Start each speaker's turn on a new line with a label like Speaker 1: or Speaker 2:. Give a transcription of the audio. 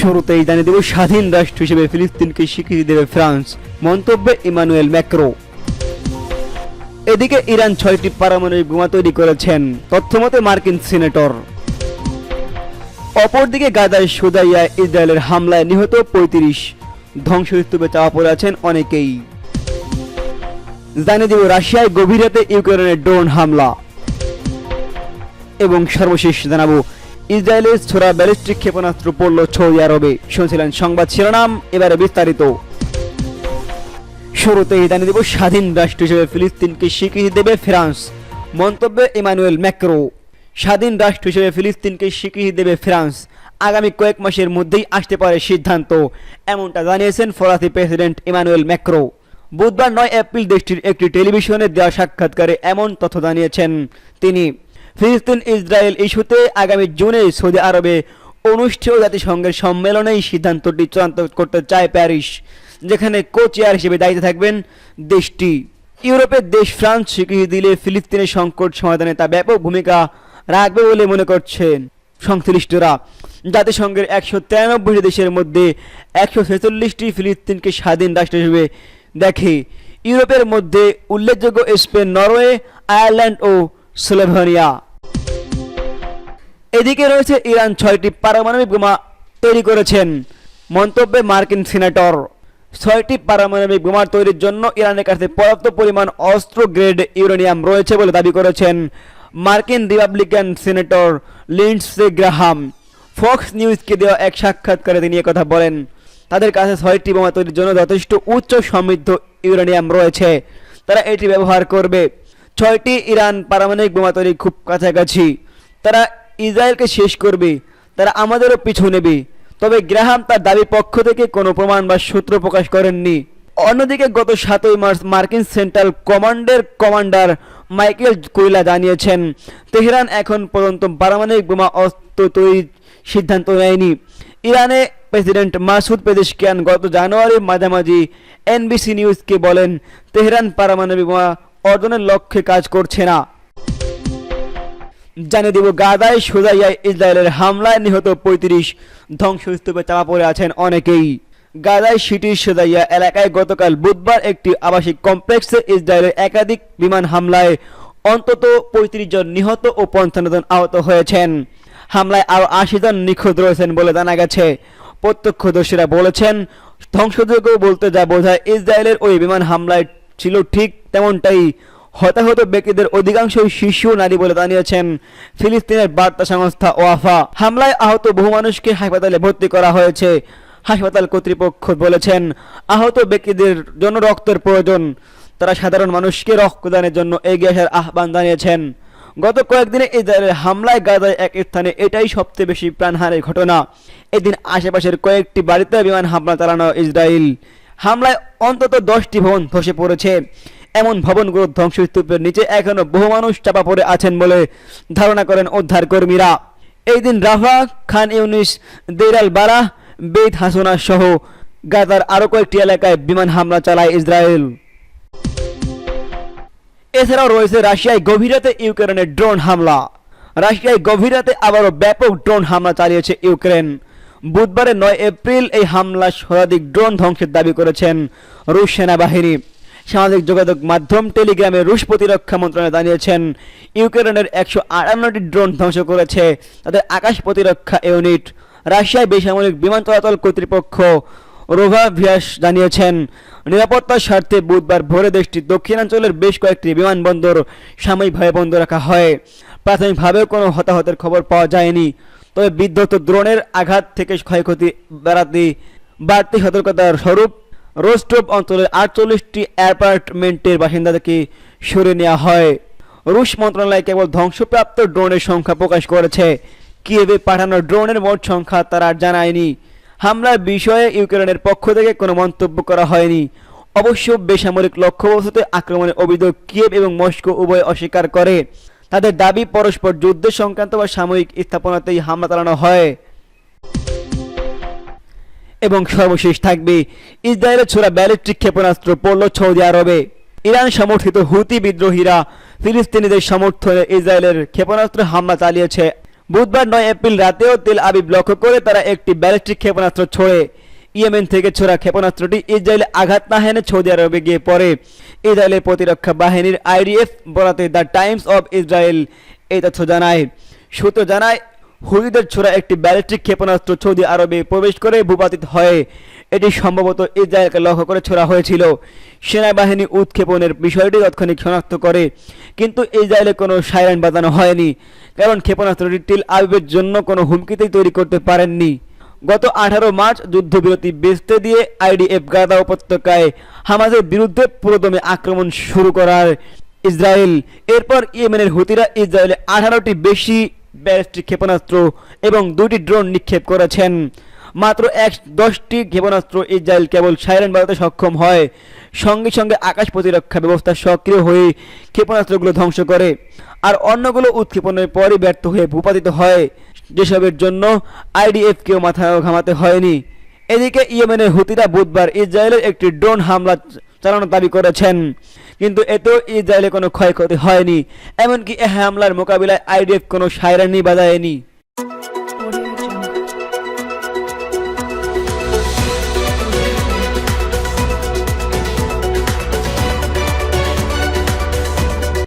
Speaker 1: শুরুতেই জানিয়ে দেব, স্বাধীন রাষ্ট্র হিসেবে ফিলিস্তিনকে স্বীকৃতি দেবে ফ্রান্স। মন্তব্যে ইমানুয়েল ম্যাক্রো। এদিকে ইরান ছয়টি পারমাণবিক বোমা তৈরি করেছেন, তথ্যমতে মার্কিন সিনেটর। অপরদিকে গাদায় সুদাইয়া ইসরায়েলের হামলায় নিহত পঁয়ত্রিশ। ধ্বংসস্তূপে চাওয়া পড়ে আছেন অনেকেই। জানিয়ে দেব, রাশিয়ায় গভীর রাতে ইউক্রেনের ড্রোন হামলা। এবং সর্বশেষ জানাব ইসরায়েলের ছোড়া ব্যালিস্টিক ক্ষেপণাস্ত্র পড়ল সৌদি আরবে। শুনছিলেন সংবাদ শিরোনাম, এবারে বিস্তারিত। শুরুতেই জানিয়ে দেব স্বাধীন রাষ্ট্র হিসেবে ফিলিস্তিনকে স্বীকৃতি দেবে ফ্রান্স। মন্তব্যে ইমানুয়েল ম্যাক্রো। স্বাধীন রাষ্ট্র হিসেবে ফিলিস্তিনকে স্বীকৃতি দেবে ফ্রান্স। আগামী কয়েক মাসের মধ্যেই আসতে পারে সিদ্ধান্ত। এমনটা জানিয়েছেন ফরাসি প্রেসিডেন্ট ইমানুয়েল ম্যাক্রো। বুধবার নয় এপ্রিল দেশটির একটি টেলিভিশনে দেওয়া সাক্ষাৎকারে এমন তথ্য জানিয়েছেন তিনি। ফিলিস্তিন ইসরায়েল ইস্যুতে আগামী জুনে সৌদি আরবে অনুষ্ঠেয় জাতিসংঘের সম্মেলনে এই সিদ্ধান্তটি চূড়ান্ত করতে চায় প্যারিস, যেখানে কো চেয়ার হিসেবে দায়িত্বে থাকবেন দেশটি। ইউরোপের দেশ ফ্রান্স স্বীকৃতি দিলে ফিলিস্তিনের সংকট সমাধানে তা ব্যাপক ভূমিকা রাখবে বলে মনে করছেন সংশ্লিষ্টরা। জাতিসংঘের একশো তিরানব্বইটি দেশের মধ্যে একশো ছেচল্লিশটি ফিলিস্তিনকে স্বাধীন রাষ্ট্র হিসেবে দেখে। ইউরোপের মধ্যে উল্লেখযোগ্য স্পেন, নরওয়ে, আয়ারল্যান্ড ও স্লোভেনিয়া। এদিকে রয়েছে ইরান ছয়টি পারমাণবিক বোমা তৈরি করেছেন মন্তব্যে মার্কিন সিনেটর। ছয়টি পারমাণবিক বোমা তৈরির জন্য ইরানের কাছে পর্যাপ্ত পরিমাণ অস্ত্র, গ্রেড, ইউরেনিয়াম রয়েছে বলে দাবি করেছেন মার্কিন Republican senator Lindsey Graham. Fox নিউজকে দেওয়া এক সাক্ষাৎকারে তিনি কথা বলেন, তাদের কাছে ছয়টি বোমা তৈরির জন্য যথেষ্ট উচ্চ সমৃদ্ধ ইউরেনিয়াম রয়েছে। তারা এটি ব্যবহার করবে। ছয়টি ইরান পারমাণবিক বোমা তৈরি খুব কাছাকাছি। তারা ইসরায়েলকে শেষ করবে, তারা আমাদেরও পিছু নেবে। তবে গ্রাহাম তার দাবি পক্ষ থেকে কোনো প্রমাণ বা সূত্র প্রকাশ করেননি। অন্যদিকে গত সাতই মার্চ মার্কিন সেন্ট্রাল কমান্ডের কমান্ডার মাইকেল কুইলা জানিয়েছেন, তেহরান এখন পর্যন্ত পারমাণবিক বোমা অস্ত্র তৈরির সিদ্ধান্ত নেয়নি। ইরানে প্রেসিডেন্ট মাসুদ পেদেশকিয়ান গত জানুয়ারির মাঝামাঝি এনবিসি নিউজকে বলেন, তেহরান পারমাণবিক বোমা অর্জনের লক্ষ্যে কাজ করছে না। জানিয়ে দিব গাদায় সোজাইয়ায় ইসরায়েলের হামলায় নিহত পঁয়ত্রিশ ধ্বংসস্তূপে চাপা পড়ে আছেন অনেকেই। গাদায় সিটির সোজাইয়া এলাকায় গতকাল বুধবার একটি আবাসিক কমপ্লেক্সে ইসরায়েলের একাধিক বিমান হামলায় অন্তত পঁয়ত্রিশ জন নিহত ও পঞ্চান্ন জন আহত হয়েছেন। হামলায় আরও আশি জন নিখোঁজ রয়েছেন বলে জানা গেছে। প্রত্যক্ষদর্শীরা বলেছেন, ধ্বংসযোগ্য বলতে যা বোঝায়, ইসরায়েলের ওই বিমান হামলায় ছিল ঠিক তেমনটাই। হতাহত ব্যক্তিদের অধিকাংশই শিশু নারী বলে জানিয়েছেন ফিলিস্তিনের বার্তা সংস্থা ওয়াফা। হামলায় আহত বহু মানুষকে হাসপাতালে ভর্তি করা হয়েছে, হাসপাতাল কর্তৃপক্ষ বলেছেন। আহত ব্যক্তিদের জন্য রক্তের প্রয়োজন। তারা সাধারণ মানুষকে রক্তদানের জন্য এগিয়ে আসার আহ্বান জানিয়েছেন। গত কয়েকদিনে ইসরায়েলের হামলায় গাজায় এক স্থানে এটাই সবচেয়ে বেশি প্রাণহানির ঘটনা। এদিন আশেপাশের কয়েকটি বাড়িতে বিমান হামলা চালানো ইসরায়েল। হামলায় অন্তত দশটি ভবন ধসে পড়েছে। এমন ভবনগুলো ধ্বংসস্তূপের নিচে এখনও বহু মানুষ চাপা পড়ে আছেন বলে ধারণা করেন উদ্ধারকর্মীরা। এই দিন রাফা, খান ইউনিস দেরাল বারা বেদ হাসনা সহ গাজার আরও কয়েকটি এলাকায় বিমান হামলা চালায় ইসরায়েল। এছাড়াও রয়েছে রাশিয়ায় গভীরাতে ইউক্রেনের ড্রোন হামলা। রাশিয়ায় গভীরাতে আবারও ব্যাপক ড্রোন হামলা চালিয়েছে ইউক্রেন। বুধবারে নয় এপ্রিল এই হামলা শতাধিক ড্রোন ধ্বংসের দাবি করেছেন রুশ সেনাবাহিনী। সামাজিক যোগাযোগ মাধ্যম টেলিগ্রামে রুশ প্রতিরক্ষা মন্ত্রণালয় জানিয়েছেন, ইউক্রেনের একশো আটান্নটি ড্রোন ধ্বংস করেছে তাদের আকাশ প্রতিরক্ষা ইউনিট। রাশিয়ায় বেসামরিক বিমান চলাচল কর্তৃপক্ষ রোভা ভিয়াস জানিয়েছেন, নিরাপত্তার স্বার্থে বুধবার ভোরে দেশটির দক্ষিণাঞ্চলের বেশ কয়েকটি বিমানবন্দর সাময়িকভাবে বন্ধ রাখা হয়। প্রাথমিকভাবেও কোনো হতাহতের খবর পাওয়া যায়নি। তবে বিধ্বস্ত দ্রোণের আঘাত থেকে ক্ষয়ক্ষতি বেড়াতে বাড়তি সতর্কতার স্বরূপ রোস্টোভ অঞ্চলের আটচল্লিশটি অ্যাপার্টমেন্টের বাসিন্দাদেরকে সরিয়ে নেওয়া হয়। রুশ মন্ত্রণালয় কেবল ধ্বংসপ্রাপ্ত ড্রোনের সংখ্যা প্রকাশ করেছে। কিয়েভে পাঠানো ড্রোনের মোট সংখ্যা তারা জানায়নি। হামলার বিষয়ে ইউক্রেনের পক্ষ থেকে কোনো মন্তব্য করা হয়নি। অবশ্য বেসামরিক লক্ষ্যবস্তুতে আক্রমণের অভিযোগ কিয়েভ এবং মস্কো উভয় অস্বীকার করে। তাদের দাবি, পরস্পর যুদ্ধ সংক্রান্ত বা সাময়িক স্থাপনাতেই হামলা চালানো হয়। এবং সর্বশেষ থাকবে, ইসরায়েলের ছোড়া ব্যালিস্টিক ক্ষেপণাস্ত্র পড়ল সৌদি আরবে। ইরান সমর্থিত হুতি বিদ্রোহীরা ফিলিস্তিনিদের সমর্থনে ইসরায়েলের ক্ষেপণাস্ত্র হামলা চালিয়েছে। বুধবার নয় এপ্রিল রাতেও তেল আবিব লক্ষ্য করে তারা একটি ব্যালিস্টিক ক্ষেপণাস্ত্র ছোড়ে। ইয়েমেন থেকে ছোড়া ক্ষেপণাস্ত্রটি ইসরায়েলে আঘাত না হেনে সৌদি আরবে গিয়ে পড়ে। ইসরায়েলের প্রতিরক্ষা বাহিনীর আইডিএফ বরাতে দ্য টাইমস অব ইসরায়েল এই তথ্য জানায়। সূত্র জানায়, হুদিদের ছোড়া একটি ব্যালিস্টিক ক্ষেপণাস্ত্র সৌদি আরবে প্রবেশ করে ভূপাতিত হয়। এটি সম্ভবত ইসরায়েলকে লক্ষ্য করে ছোড়া হয়েছিল। সেনাবাহিনী উৎক্ষেপণের বিষয়টি তাৎক্ষণিক শনাক্ত করে, কিন্তু ইসরায়েলে কোনো সাইরেন বাজানো হয়নি, কারণ ক্ষেপণাস্ত্রটি টিল আবিবের জন্য কোনো হুমকিতেই তৈরি করতে পারেননি। গত আঠারো মার্চ যুদ্ধবিরতি বেচতে দিয়ে আইডিএফ গাদা উপত্যকায় হামাজের বিরুদ্ধে পুরোদমে আক্রমণ শুরু করার ইসরায়েল। এরপর ইয়েমেনের হুতিরা ইসরায়েলে আঠারোটি বেশি ব্যালিস্টিক ক্ষেপণাস্ত্র এবং দুটি ড্রোন নিক্ষেপ করেছেন। মাত্র এক দশটি ক্ষেপণাস্ত্র ইসরায়েল কেবল সাইরেন বাজাতে সক্ষম হয়। সঙ্গে সঙ্গে আকাশ প্রতিরক্ষা ব্যবস্থা সক্রিয় হয়ে ক্ষেপণাস্ত্রগুলো ধ্বংস করে। আর অন্যগুলো উৎক্ষেপণের পরই ব্যর্থ হয়ে ভূপাতিত হয়। যেসবের জন্য আইডিএফকেও মাথায় ঘামাতে হয়নি। এদিকে ইয়েমেনের হুতিরা বুধবার ইসরায়েলের একটি ড্রোন হামলা চালানোর দাবি করেছেন, কিন্তু এতেও ইসরায়েলে কোনো ক্ষয়ক্ষতি হয়নি। এমনকি এ হামলার মোকাবিলায় আইডিএফ কোনো সায়রানি বাজায়নি।